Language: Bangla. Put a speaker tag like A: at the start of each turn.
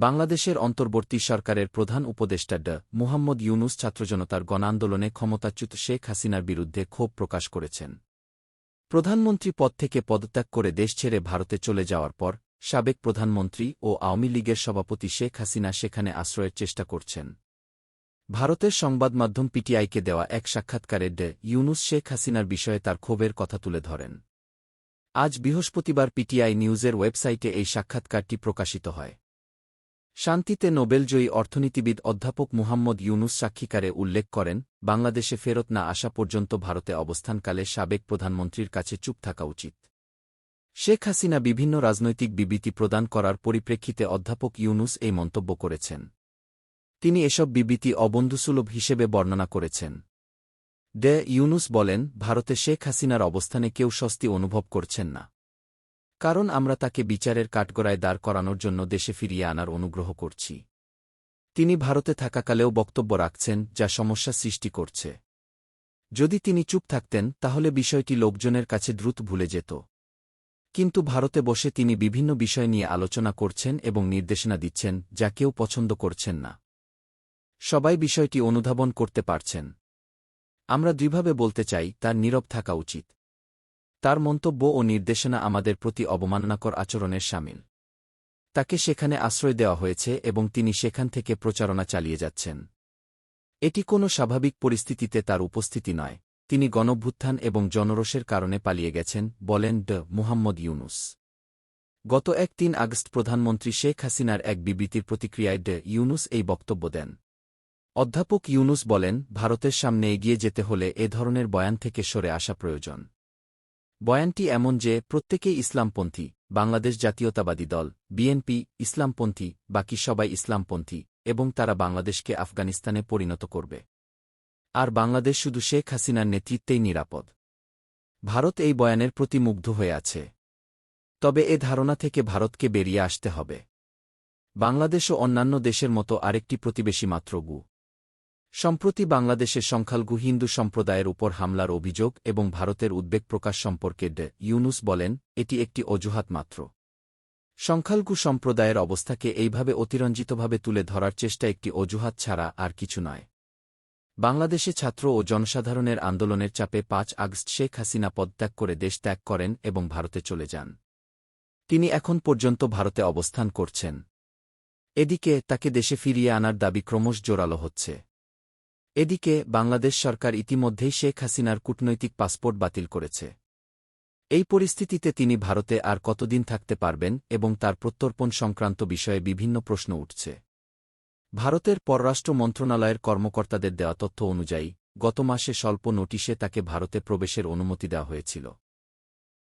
A: বাংলাদেশের অন্তর্বর্তী সরকারের প্রধান উপদেষ্টা ড. মুহাম্মদ ইউনুস ছাত্রজনতার গণান্দোলনে ক্ষমতাচ্যুত শেখ হাসিনার বিরুদ্ধে ক্ষোভ প্রকাশ করেছেন। প্রধানমন্ত্রী পদ থেকে পদত্যাগ করে দেশ ছেড়ে ভারতে চলে যাওয়ার পর, সাবেক প্রধানমন্ত্রী ও আওয়ামী লীগের সভাপতি শেখ হাসিনা সেখানে আশ্রয়ের চেষ্টা করছেন। ভারতের সংবাদ মাধ্যম পিটিআইকে দেওয়া এক সাক্ষাৎকারে ডে. ইউনুস শেখ হাসিনার বিষয়ে তার ক্ষোভের কথা তুলে ধরেন। আজ বৃহস্পতিবার পিটিআই নিউজের ওয়েবসাইটে এই সাক্ষাৎকারটি প্রকাশিত হয়। শান্তিতে নোবেলজয়ী অর্থনীতিবিদ অধ্যাপক মুহাম্মদ ইউনুস সাক্ষীকারে উল্লেখ করেন, বাংলাদেশে ফেরত না আসা পর্যন্ত ভারতে অবস্থানকালে সাবেক প্রধানমন্ত্রীর কাছে চুপ থাকা উচিত। শেখ হাসিনা বিভিন্ন রাজনৈতিক বিবৃতি প্রদান করার পরিপ্রেক্ষিতে অধ্যাপক ইউনুস এই মন্তব্য করেছেন। তিনি এসব বিবৃতি অবন্ধুসুলভ হিসেবে বর্ণনা করেছেন। ডে ইউনুস বলেন, ভারতে শেখ হাসিনার অবস্থানে কেউ স্বস্তি অনুভব করছেন না। কারণ আমরা তাকে বিচারের কাঠগড়ায় দাঁড় করানোর জন্য দেশে ফিরিয়ে আনার অনুগ্রহ করছি। তিনি ভারতে থাকাকালেও বক্তব্য রাখছেন, যা সমস্যা সৃষ্টি করছে। যদি তিনি চুপ থাকতেন, তাহলে বিষয়টি লোকজনের কাছে দ্রুত ভুলে যেত। কিন্তু ভারতে বসে তিনি বিভিন্ন বিষয় নিয়ে আলোচনা করছেন এবং নির্দেশনা দিচ্ছেন, যা কেউ পছন্দ করছেন না। সবাই বিষয়টি অনুধাবন করতে পারছেন। আমরা দুইভাবে বলতে চাই, তার নীরব থাকা উচিত। তার মন্তব্য ও নির্দেশনা আমাদের প্রতি অবমাননাকর আচরণের সামিল তাকে সেখানে আশ্রয় দেওয়া হয়েছে এবং তিনি সেখান থেকে প্রচারণা চালিয়ে যাচ্ছেন। এটি কোনো স্বাভাবিক পরিস্থিতিতে তার উপস্থিতি নয়। তিনি গণভ্যুত্থান এবং জনরোষের কারণে পালিয়ে গেছেন, বলেন ড মুহাম্মদ ইউনুস। গত এক তিন আগস্ট প্রধানমন্ত্রী শেখ হাসিনার এক বিবৃতির প্রতিক্রিয়ায় ড ইউনুস এই বক্তব্য দেন। অধ্যাপক ইউনুস বলেন, ভারতের সামনে এগিয়ে যেতে হলে এ ধরনের বয়ান থেকে সরে আসা প্রয়োজন। বয়ানটি এমন যে, প্রত্যেকেই ইসলামপন্থী, বাংলাদেশ জাতীয়তাবাদী দল, বিএনপি, ইসলামপন্থী, বাকি সবাই ইসলামপন্থী, এবং তারা বাংলাদেশকে আফগানিস্তানে পরিণত করবে। আর বাংলাদেশ শুধু শেখ হাসিনার নেতৃত্বেই নিরাপদ। ভারত এই বয়ানের প্রতি মুগ্ধ হয়ে আছে। তবে এ ধারণা থেকে ভারতকে বেরিয়ে আসতে হবে। বাংলাদেশ ও অন্যান্য দেশের মতো আরেকটি প্রতিবেশী মাত্র গু সম্প্রতি বাংলাদেশের সংখ্যালঘু হিন্দু সম্প্রদায়ের উপর হামলার অভিযোগ এবং ভারতের উদ্বেগ প্রকাশ সম্পর্কে ডে ইউনুস বলেন, এটি একটি অজুহাত মাত্র। সংখ্যালঘু সম্প্রদায়ের অবস্থাকে এইভাবে অতিরঞ্জিতভাবে তুলে ধরার চেষ্টা একটি অজুহাত ছাড়া আর কিছু নয়। বাংলাদেশে ছাত্র ও জনসাধারণের আন্দোলনের চাপে পাঁচ আগস্ট শেখ হাসিনা পদত্যাগ করে দেশ ত্যাগ করেন এবং ভারতে চলে যান। তিনি এখন পর্যন্ত ভারতে অবস্থান করছেন। এদিকে তাকে দেশে ফিরিয়ে আনার দাবি ক্রমশ জোরালো হচ্ছে। এদিকে, বাংলাদেশ সরকার ইতিমধ্যেই শেখ হাসিনার কূটনৈতিক পাসপোর্ট বাতিল করেছে। এই পরিস্থিতিতে তিনি ভারতে আর কতদিন থাকতে পারবেন এবং তার প্রত্যর্পণ সংক্রান্ত বিষয়ে বিভিন্ন প্রশ্ন উঠছে। ভারতের পররাষ্ট্র মন্ত্রণালয়ের কর্মকর্তাদের দেওয়া তথ্য অনুযায়ী, গত মাসে স্বল্প নোটিশে তাকে ভারতে প্রবেশের অনুমতি দেওয়া হয়েছিল।